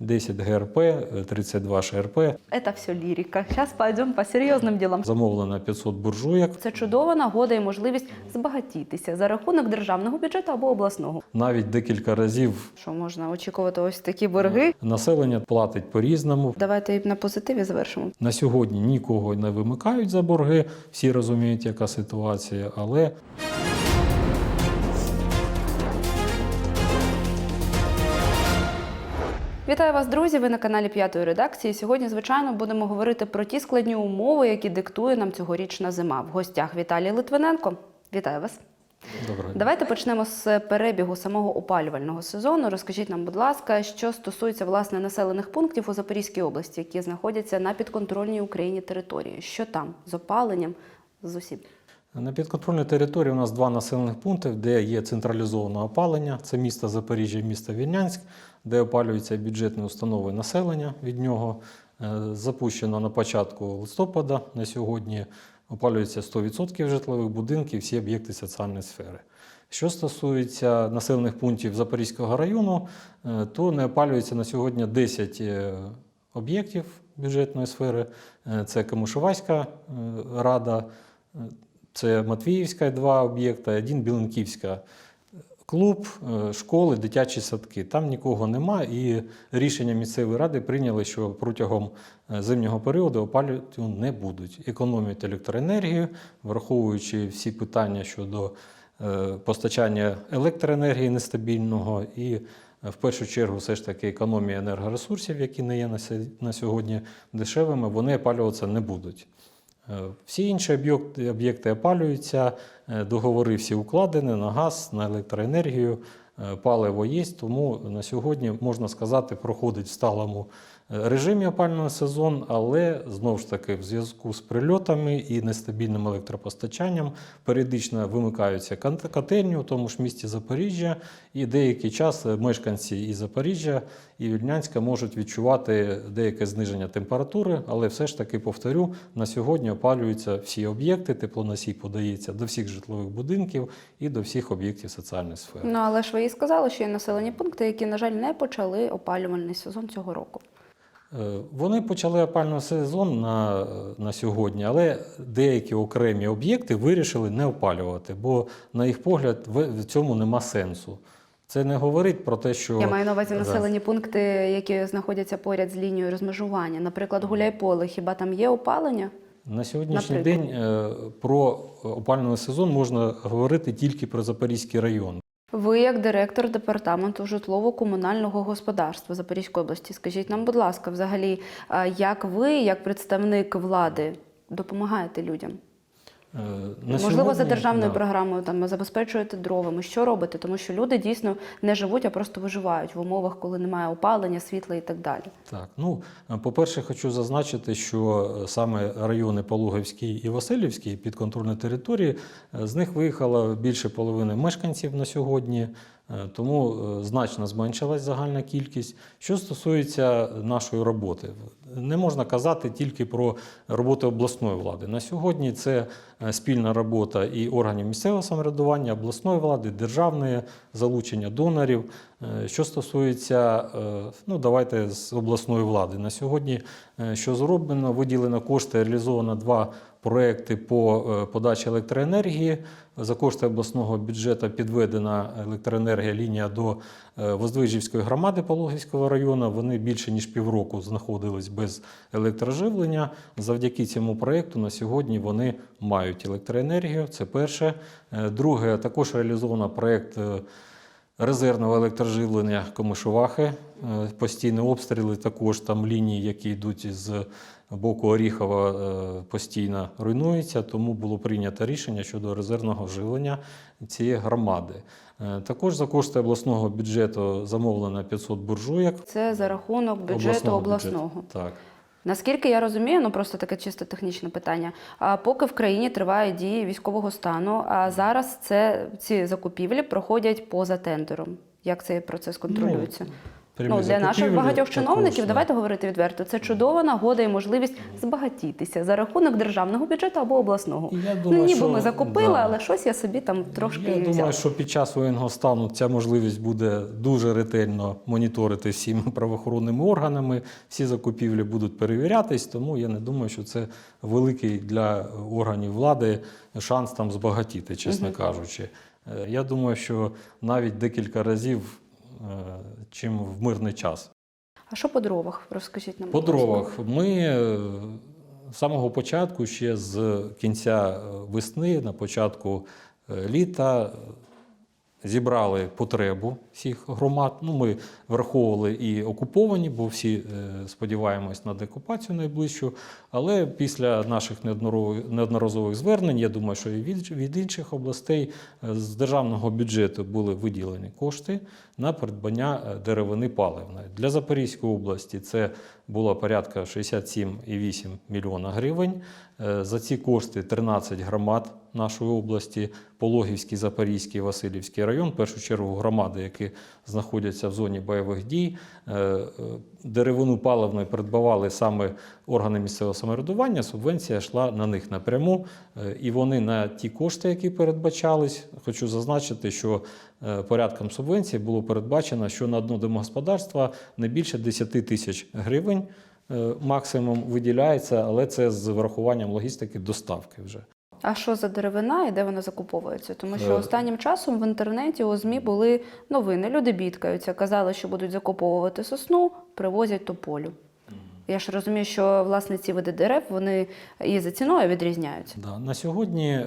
10 ГРП, е, 32 ШРП. Это все лірика. Зараз пойдемо по серйозним ділам. Замовлено 500 буржуєк. Це чудова нагода і можливість збагатітися за рахунок державного бюджету або обласного. Навіть декілька разів Що можна очікувати ось такі борги? населення платить по-різному. Давайте на позитиві завершимо. На сьогодні нікого не вимикають за борги, всі розуміють, яка ситуація, але Вітаю вас, друзі! Ви на каналі п'ятої редакції. Сьогодні, звичайно, будемо говорити про ті складні умови, які диктує нам цьогорічна зима. В гостях Віталій Литвиненко. Вітаю вас. добре. Давайте почнемо з перебігу самого опалювального сезону. Розкажіть нам, будь ласка, що стосується власне населених пунктів у Запорізькій області, які знаходяться на підконтрольній Україні території. Що там з опаленням з усім? На підконтрольній території у нас два населених пункти, де є централізоване опалення. Це місто Запоріжжя і місто Вільнянськ, де опалюються бюджетні установи населення від нього. Е, Запущено на початку листопада. На сьогодні опалюється 100% житлових будинків, всі об'єкти соціальної сфери. Що стосується населених пунктів Запорізького району, е, то не опалюється на сьогодні 10 е, об'єктів бюджетної сфери. Це Камишувайська е, рада, це Матвіївська два об'єкта, один Білинківська. Клуб, е, школи, дитячі садки. Там нікого нема, і рішення місцевої ради прийняли, що протягом е, зимнього періоду опалювати не будуть. Економлюють електроенергію, враховуючи всі питання щодо е, постачання електроенергії нестабільного і в першу чергу все ж таки економія енергоресурсів, які не є на сьогодні дешевими, вони опалюватися не будуть. Е, Всі інші об'єкти, об'єкти опалюються, е, договори всі укладені на газ, на електроенергію, е, паливо є, тому на сьогодні, можна сказати, проходить в сталому режимі опалювальний сезон, але знову ж таки в зв'язку з прильотами і нестабільним електропостачанням періодично вимикаються котельні у тому ж місті Запоріжжя, і деякий час мешканці і Запоріжжя, і Вільнянська можуть відчувати деяке зниження температури, але все ж таки повторю, на сьогодні опалюються всі об'єкти, теплоносій подається до всіх житлових будинків і до всіх об'єктів соціальної сфери. Ну але ж ви і сказали, що є населені пункти, які, на жаль, не почали опалювальний сезон цього року. Е, Вони почали опальний сезон на, на сьогодні, але деякі окремі об'єкти вирішили не опалювати, бо, на їх погляд, в цьому нема сенсу. Це не говорить про те, що Я маю на увазі населені пункти, які знаходяться поряд з лінією розмежування. Наприклад, Гуляйполе, хіба там є опалення? на сьогоднішній Наприклад. день е, про опалювальний сезон можна говорити тільки про Запорізький район. Ви, як директор департаменту житлово-комунального господарства Запорізької області, скажіть нам, будь ласка, взагалі, як ви, як представник влади, допомагаєте людям? Е, на Можливо, сьогодні- за державною да. програмою там забезпечуєте дровами. Що робите? Тому що люди дійсно не живуть, а просто виживають в умовах, коли немає опалення, світла і так далі. Так, ну е, по-перше, хочу зазначити, що е, саме райони Пологівський і Васильівський підконтрольні території, з них виїхало більше половини мешканців на сьогодні, тому е, значно зменшилась загальна кількість. Що стосується нашої роботи, не можна казати тільки про роботу обласної влади. На сьогодні це е, спільна робота і органів місцевого самоврядування, обласної влади, державної, залучення донорів. Е, Що стосується, е, ну давайте з обласної влади. На сьогодні е, що зроблено, виділено кошти, реалізовано два проекти по е, подачі електроенергії. За кошти обласного бюджету підведена електроенергія лінія до е, Воздвижівської громади Пологівського району. Вони більше ніж півроку знаходились без електроживлення. Завдяки цьому проекту на сьогодні вони мають електроенергію. Це перше. Е, Друге, також реалізовано проект. е, резервного електроживлення Комишувахи, е, постійні обстріли, також там лінії, які йдуть з боку Оріхова, е, постійно руйнуються, тому було прийнято рішення щодо резервного живлення цієї громади. Е, Також за кошти обласного бюджету замовлено 500 буржуйок. Це за рахунок бюджету обласного. бюджету. Так. Наскільки я розумію, ну просто таке чисто технічне питання. А поки в країні триває дії військового стану, а зараз це ці закупівлі проходять поза тендером. Як цей процес контролюється? прямі Ну, для наших багатьох чиновників, да. давайте говорити відверто, це чудова нагода і можливість збагатітися за рахунок державного бюджету або обласного. Я ну, думаю, ніби що- ми закупили, да. але щось я собі там трошки Я взяла. думаю, що під час воєнного стану ця можливість буде дуже ретельно моніторити всіми правоохоронними органами. Всі закупівлі будуть перевірятись, тому я не думаю, що це великий для органів влади шанс там збагатіти, чесно кажучи. Е, Я думаю, що навіть декілька разів, чим в мирний час. А що по дровах? Розкажіть нам. По дровах ми е, з самого початку, ще з кінця е, весни, на початку е, літа, е, зібрали потребу всіх громад. Ну, ми враховували і окуповані, бо всі е, сподіваємось на деокупацію найближчу. Але після наших неодноразових звернень, я думаю, що і від, від інших областей е, з державного бюджету були виділені кошти на придбання е, деревини паливної. Для Запорізької області це було порядка 67,8 мільйона гривень. Е, За ці кошти 13 громад нашої області, Пологівський, Запорізький, Васильівський район, в першу чергу громади, які знаходяться в зоні бойових дій. Е, е, Деревину паливної придбавали саме органи місцевого самоврядування, субвенція йшла на них напряму. Е, І вони на ті кошти, які передбачались, хочу зазначити, що порядком субвенції було передбачено, що на одне домогосподарство не більше 10 тисяч гривень максимум виділяється, але це з врахуванням логістики доставки вже. А що за деревина і де вона закуповується? Тому що Е. останнім часом в інтернеті у ЗМІ були новини. Люди бідкаються, казали, що будуть закуповувати сосну, привозять тополю. Я ж розумію, що власне ці види дерев вони і за ціною відрізняються. Да. На сьогодні, е,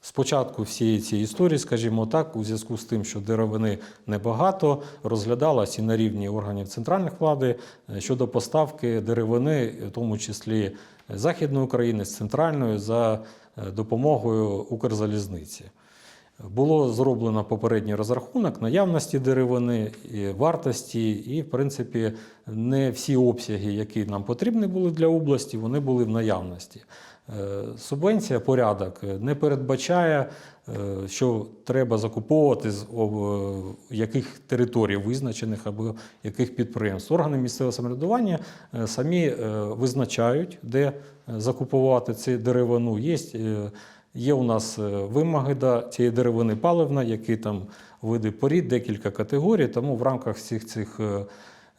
спочатку всієї цієї історії, скажімо так, у зв'язку з тим, що деревини небагато, розглядалась і на рівні органів центральної влади е, щодо поставки деревини, в тому числі Західної України, з центральної, за допомогою Укрзалізниці. Було зроблено попередній розрахунок наявності деревини, і вартості, і, в принципі, не всі обсяги, які нам потрібні були для області, вони були в наявності. Е, Субвенція, порядок е, не передбачає, е, що треба закуповувати з яких територій визначених або яких підприємств. Органи місцевого самоврядування самі визначають, де закупувати цю деревину. Є Є у нас вимоги до цієї деревини паливна, які там види порід, декілька категорій. Тому в рамках всіх цих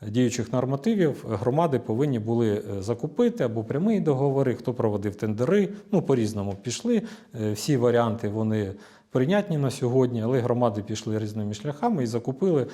діючих нормативів громади повинні були е, закупити або прямі договори, хто проводив тендери. Ну, по-різному пішли. Е, Всі варіанти вони прийнятні на сьогодні, але громади пішли різними шляхами і закупили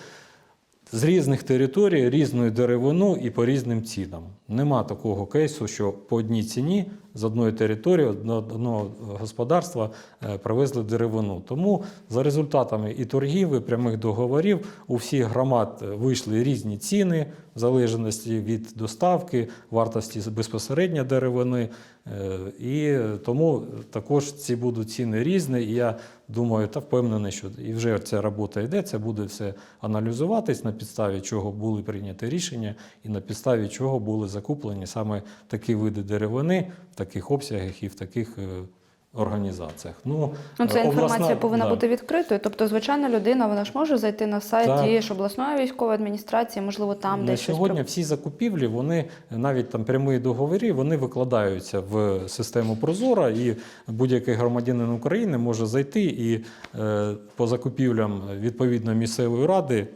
з різних територій різну деревину і по різним цінам. Нема такого кейсу, що по одній ціні з одної території, одно- одного господарства е, привезли деревину. Тому за результатами і торгів, і прямих договорів у всіх громад е, вийшли різні ціни в залежності від доставки, вартості безпосередньо деревини. Е, І тому також ці будуть ціни різні. І я думаю та впевнений, що і вже ця робота йде, це буде все аналізуватись, на підставі чого були прийняті рішення, і на підставі чого були закуплені саме такі види деревини таких обсягах і в таких е, організаціях. Ну, Ну, ця е, інформація обласна- повинна да. бути відкритою. Тобто, звичайна людина вона ж може зайти на сайт Так. ж обласної військової адміністрації, можливо, там десь сьогодні при- всі закупівлі, вони навіть там прямі договори, вони викладаються в систему Прозора, і будь-який громадянин України може зайти і е, по закупівлям відповідно місцевої ради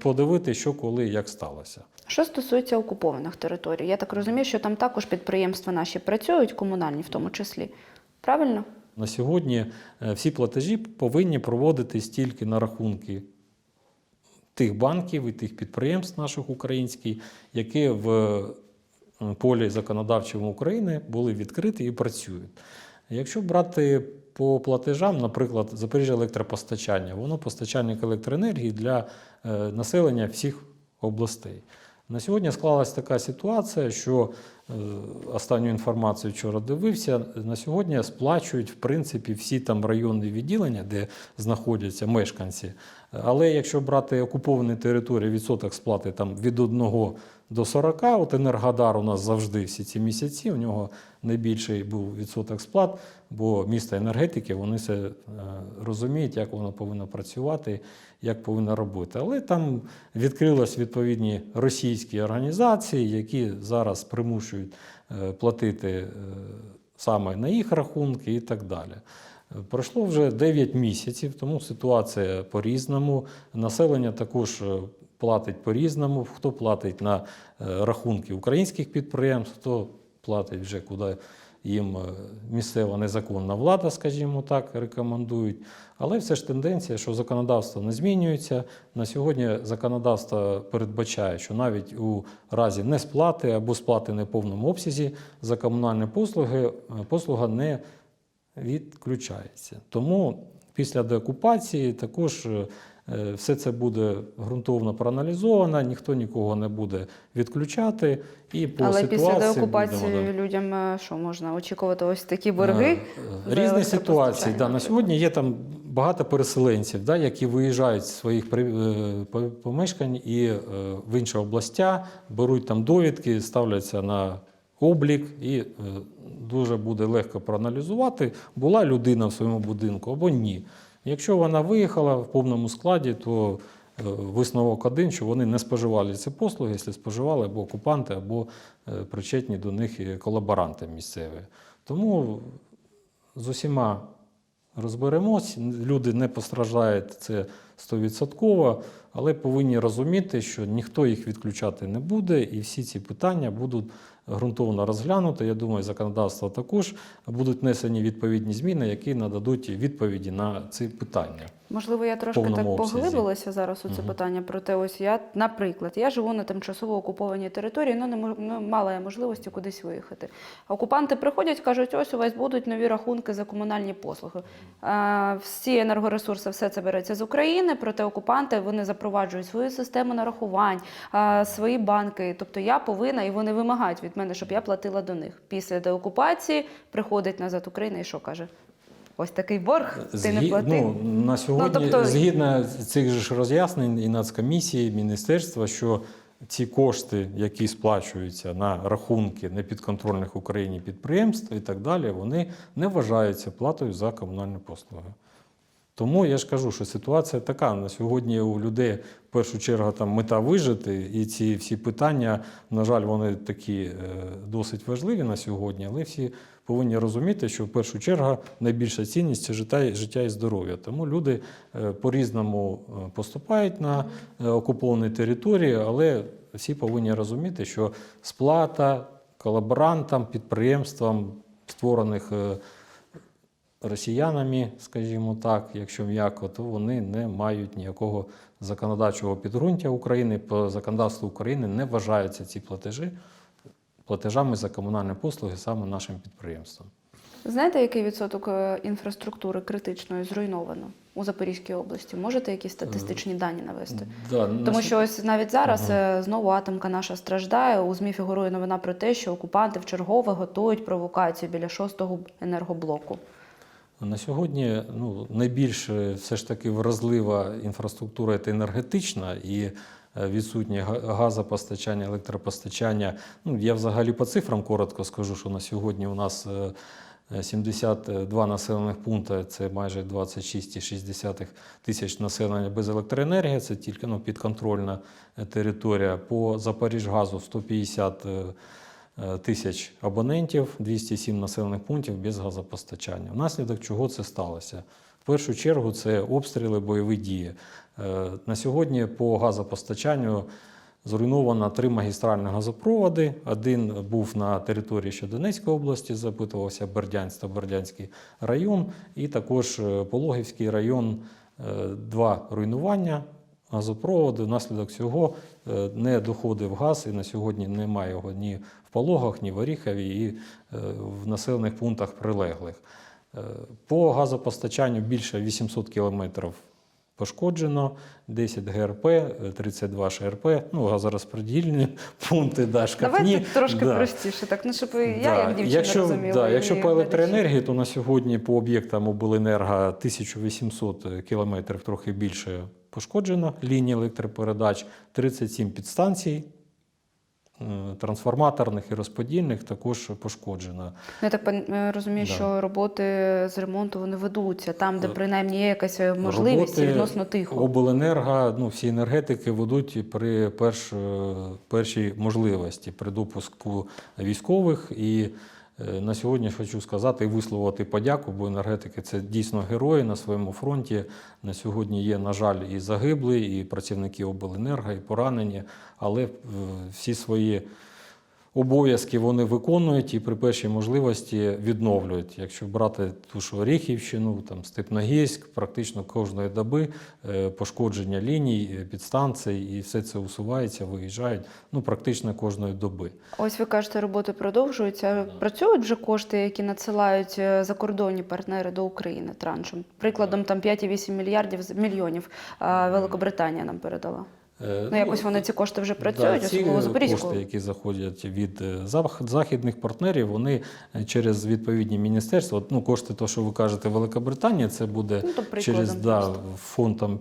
подивити, що коли як сталося. Що стосується окупованих територій, я так розумію, що там також підприємства наші працюють, комунальні в тому числі. Правильно? На сьогодні е, всі платежі повинні проводитись тільки на рахунки тих банків і тих підприємств наших українських, які в е, полі законодавчому України були відкриті і працюють. Якщо брати по платежам, наприклад, Запоріжжя електропостачання, воно постачальник електроенергії для е, населення всіх областей. На сьогодні склалася така ситуація, що е, останню інформацію вчора дивився. На сьогодні сплачують в принципі всі там районні відділення, де знаходяться мешканці. Але якщо брати окуповані території, відсоток сплати там від 1 до 40, от Енергодар у нас завжди всі ці місяці, у нього найбільший був відсоток сплат, бо місто енергетики вони це е, розуміють, як воно повинно працювати, як повинно робити. Але там відкрились відповідні російські організації, які зараз примушують е, платити е, саме на їх рахунки і так далі. Пройшло вже 9 місяців, тому ситуація по-різному. Населення також е, платить по-різному. Хто платить на е, рахунки українських підприємств, хто платить вже куди їм е, місцева незаконна влада, скажімо так, рекомендують. Але все ж тенденція, що законодавство не змінюється. На сьогодні законодавство передбачає, що навіть у разі несплати або сплати не в повному обсязі за комунальні послуги послуга не відключається. Тому після деокупації також е, все це буде ґрунтовно проаналізовано, ніхто нікого не буде відключати. І по Але ситуації після будемо, деокупації да. людям е, що можна очікувати ось такі борги? Е, Різні ситуації. Да, на сьогодні є там багато переселенців, да, які виїжджають з своїх помешкань і в інші областя, беруть там довідки, ставляться на облік, і е, дуже буде легко проаналізувати, була людина в своєму будинку або ні. Якщо вона виїхала в повному складі, то е, висновок один, що вони не споживали ці послуги, якщо споживали або окупанти, або е, причетні до них колаборанти місцеві. Тому з усіма розберемось. Люди не постраждають це стовідсотково, але повинні розуміти, що ніхто їх відключати не буде, і всі ці питання будуть ґрунтовно розглянути. Я думаю, законодавство також будуть внесені відповідні зміни, які нададуть відповіді на ці питання. Можливо, я трошки так обсязі. поглибилася зараз у це Мгм. питання. Проте, ось я, наприклад, я живу на тимчасово окупованій території, ну не мож- ну, мала я можливості кудись виїхати. Окупанти приходять, кажуть, ось у вас будуть нові рахунки за комунальні послуги. А, всі енергоресурси, все це береться з України, проте окупанти вони запроваджують свою систему нарахувань, а, свої банки. Тобто я повинна і вони вимагають від мене, щоб я платила до них. Після деокупації приходить назад Україна і що каже? Ось такий борг, ти не платив. Ну, на сьогодні, тобто- згідно цих же ж роз'яснень і Нацкомісії, і міністерства, що ці кошти, які сплачуються на рахунки непідконтрольних Україні підприємств і так далі, вони не вважаються платою за комунальні послуги. Тому я ж кажу, що ситуація така. На сьогодні у людей в першу чергу там мета вижити, і ці всі питання, на жаль, вони такі е, досить важливі на сьогодні, але всі повинні розуміти, що в першу чергу найбільша цінність це життя, життя і здоров'я. Тому люди е, по-різному е, поступають на е, окуповані території, але всі повинні розуміти, що сплата колаборантам, підприємствам, створених росіянами, скажімо так, якщо м'яко, то вони не мають ніякого законодавчого підґрунтя України. По законодавству України не вважаються ці платежі платежами за комунальні послуги саме нашим підприємствам. Знаєте, який відсоток е, інфраструктури критичної зруйновано у Запорізькій області? Можете якісь статистичні дані навести? Да, Тому сьо- що ось навіть зараз Мгм. е, знову атомка наша страждає. У ЗМІ фігурує новина про те, що окупанти вчергове готують провокацію біля шостого енергоблоку. На сьогодні ну, найбільш е, все ж таки вразлива інфраструктура це енергетична і е, відсутнє га- газопостачання, електропостачання. Ну, я взагалі по цифрам коротко скажу, що на сьогодні у нас е, е, 72 населених пункти, це майже 26,6 тисяч населення без електроенергії, це тільки ну, підконтрольна е, територія. По Запоріжгазу 150 е, е, тисяч абонентів, 207 населених пунктів без газопостачання. Внаслідок чого це сталося? Першу чергу це обстріли, бойові дії. Е, На сьогодні по газопостачанню зруйновано три магістральні газопроводи. Один був на території ще Донецької області, запитувався Бердянськ та Бердянський район, і також е, Пологівський район, е, два руйнування газопроводу. Внаслідок цього не доходив газ, і на сьогодні немає його ні в Пологах, ні в Оріхові, і в населених пунктах прилеглих. Е, По газопостачанню більше 800 кілометрів пошкоджено, 10 ГРП, е, 32 ШРП, ну, газорозподільні пункти, да, шкафні. Давайте трошки Да. простіше, так ну щоб я, Да. як дівчина, якщо, розуміла. да, якщо по електроенергії, то на сьогодні по об'єктам обленерго 1800 кілометрів, трохи більше пошкоджено ліній електропередач, 37 підстанцій. Е, Трансформаторних і розподільних також пошкоджено. Ну, Я так е, розумію, Да. що роботи з ремонту вони ведуться там, де Е, принаймні є якась можливість Роботи відносно тихо. Обленерго, ну, всі енергетики ведуть при перш, першій можливості при допуску військових. І на сьогодні хочу сказати і висловити подяку, бо енергетики це дійсно герої на своєму фронті. На сьогодні є, на жаль, і загиблі, і працівники обленерго, і поранені, але е, всі свої обов'язки вони виконують і при першій можливості відновлюють. Якщо брати ту ж Оріхівщину, там Степногірськ, практично кожної доби е, пошкодження ліній, е, підстанцій, і все це усувається, виїжджають ну, практично кожної доби. Ось ви кажете, роботи продовжуються. Працюють вже кошти, які надсилають е, закордонні партнери до України траншем. Прикладом там 5,8 мільярдів мільйонів Великобританія нам передала. Е, Ну якось вони ці кошти вже працюють, Да, ці Запорізького. кошти, які заходять від е, західних партнерів, вони е, через відповідні міністерства, ну, кошти, то, що ви кажете, Великобританія, це буде Ну, то через да, фонд там,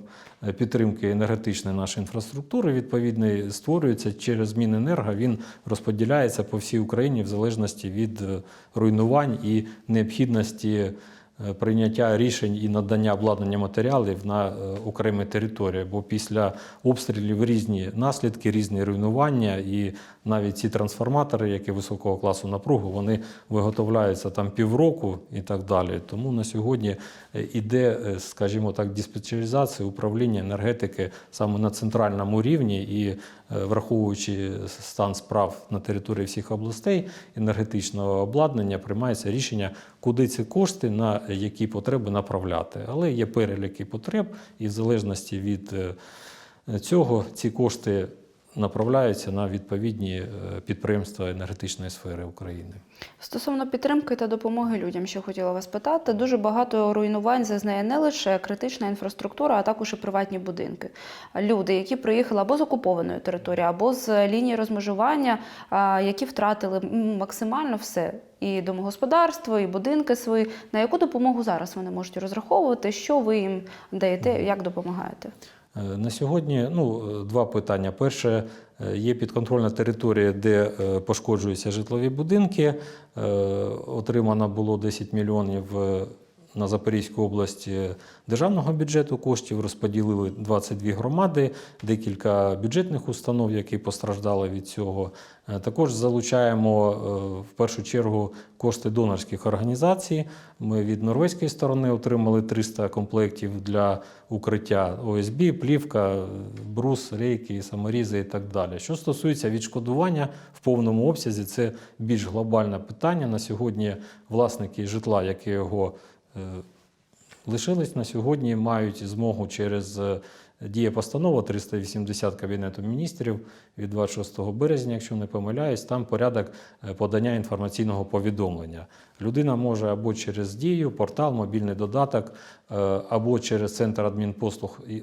підтримки енергетичної нашої інфраструктури, відповідний створюється через Міненерго, він розподіляється по всій Україні в залежності від руйнувань і необхідності прийняття рішень і надання обладнання матеріалів на е, окремі території. Бо після обстрілів різні наслідки, різні руйнування, і навіть ці трансформатори, які високого класу напругу, вони виготовляються там півроку і так далі. Тому на сьогодні е, іде, е, скажімо так, диспетчеризація управління енергетики саме на центральному рівні і е, враховуючи стан справ на території всіх областей енергетичного обладнання, приймається рішення, куди ці кошти на які потреби направляти. Але є переліки потреб, і в залежності від е, цього ці кошти направляються на відповідні е, підприємства енергетичної сфери України. Стосовно підтримки та допомоги людям, що хотіла вас питати, дуже багато руйнувань зазнає не лише критична інфраструктура, а також і приватні будинки. Люди, які приїхали або з окупованої території, або з лінії розмежування, які втратили максимально все. І домогосподарство, і будинки свої. На яку допомогу зараз вони можуть розраховувати? Що ви їм даєте, як допомагаєте? Е, На сьогодні ну, е, два питання. Перше, е, є підконтрольна територія, де пошкоджуються житлові будинки. Отримано було 10 мільйонів на Запорізьку область державного бюджету коштів, розподілили 22 громади, декілька бюджетних установ, які постраждали від цього. Е, Також залучаємо е, в першу чергу кошти донорських організацій. Ми від норвезької сторони отримали 300 комплектів для укриття ОСБ, плівка, брус, рейки, саморізи і так далі. Що стосується відшкодування в повному обсязі, це більш глобальне питання. На сьогодні власники житла, які його лишились на сьогодні, мають змогу через е, діє постанова 380 Кабінету міністрів від 26 березня, якщо не помиляюсь, там порядок е, подання інформаційного повідомлення. Людина може або через дію, портал, мобільний додаток, е, або через центр адмінпослуг е,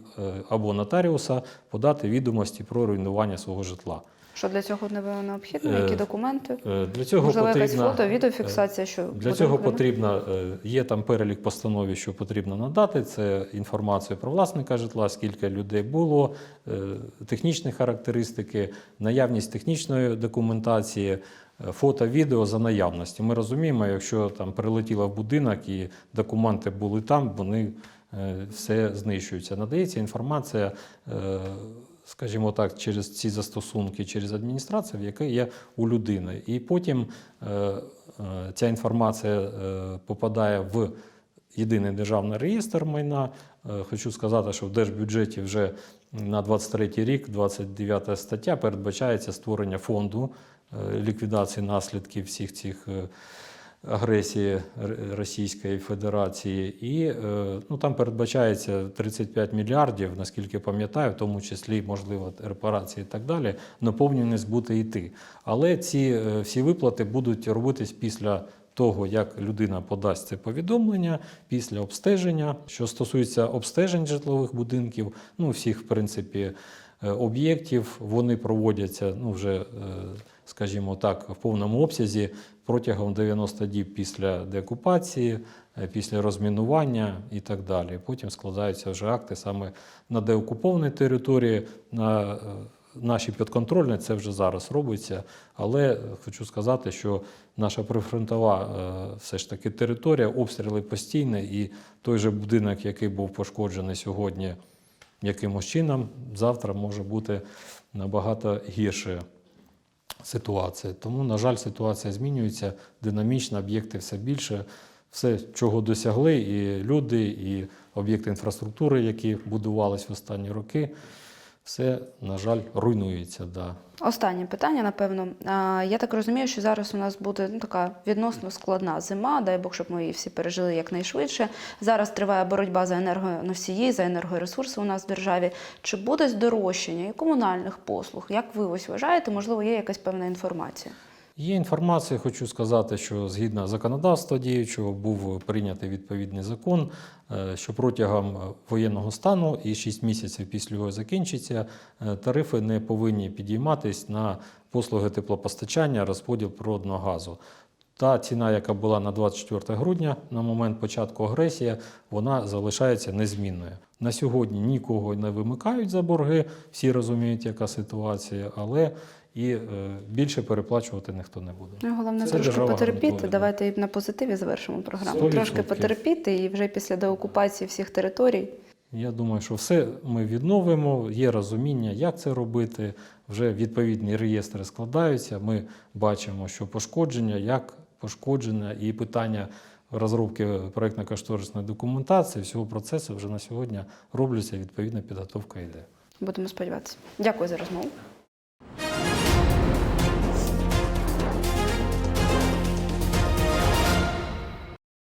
або нотаріуса подати відомості про руйнування свого житла. Що для цього не- необхідно? Е, Які документи? Е, Для цього Можливо, якась потрібна, фото, відеофіксація, що Для цього потрібно, е, є там перелік постанові, що потрібно надати. Це інформація про власника житла, скільки людей було, е, технічні характеристики, наявність технічної документації, е, фото, відео за наявності. Ми розуміємо, якщо там прилетіло в будинок і документи були там, вони е, все знищуються. Надається інформація. Скажімо так, через ці застосунки, через адміністрацію, яка є у людини. І потім е, е, ця інформація е, попадає в єдиний державний реєстр майна. Хочу сказати, що в держбюджеті вже на 23 рік, 29 стаття, передбачається створення фонду ліквідації наслідків всіх цих. Агресії Російської Федерації, і е, ну, там передбачається 35 мільярдів, наскільки пам'ятаю, в тому числі, можливо, репарації і так далі, наповнюваність буде йти. Але ці е, всі виплати будуть робитись після того, як людина подасть це повідомлення після обстеження. Що стосується обстежень житлових будинків, ну всіх, в принципі, е, об'єктів, вони проводяться ну, вже, скажімо так, в повному обсязі протягом 90 діб після деокупації, е, після розмінування і так далі. Потім складаються вже акти саме на деокупованій території, на е, наші підконтрольні, це вже зараз робиться. Але хочу сказати, що наша прифронтова е, все ж таки територія, обстріли постійні, і той же будинок, який був пошкоджений сьогодні якимось чином, завтра може бути набагато гірше ситуація. Тому, на жаль, ситуація змінюється динамічно, об'єкти все більше. Все, чого досягли, і люди, і об'єкти інфраструктури, які будувались в останні роки, все, на жаль, руйнується. Да. Останнє питання, напевно. Я так розумію, що зараз у нас буде ну, така відносно складна зима. Дай Бог, щоб ми її всі пережили якнайшвидше. Зараз триває боротьба за енергоносії, за енергоресурси у нас в державі. Чи буде здорожчання і комунальних послуг? Як ви ось вважаєте? Можливо, є якась певна інформація? Є інформація, хочу сказати, що згідно законодавства діючого був прийнятий відповідний закон, е, що протягом воєнного стану і 6 місяців після його закінчиться, е, тарифи не повинні підійматись на послуги теплопостачання, розподіл природного газу. Та ціна, яка була на 24 грудня на момент початку агресії, вона залишається незмінною. На сьогодні нікого не вимикають за борги, всі розуміють, яка ситуація, але і е, більше переплачувати ніхто не буде. Ну, головне Це трошки потерпіти. гарантує. Давайте і на позитиві завершимо програму. Сто Трошки потерпіти, і вже після деокупації всіх територій Я думаю, що все ми відновимо. Є розуміння, як це робити. Вже відповідні реєстри складаються. Ми бачимо, що пошкодження, як пошкодження, і питання розробки проєктно-кошторисної документації всього процесу вже на сьогодні робляться. Відповідна підготовка йде. будемо сподіватися. Дякую за розмову.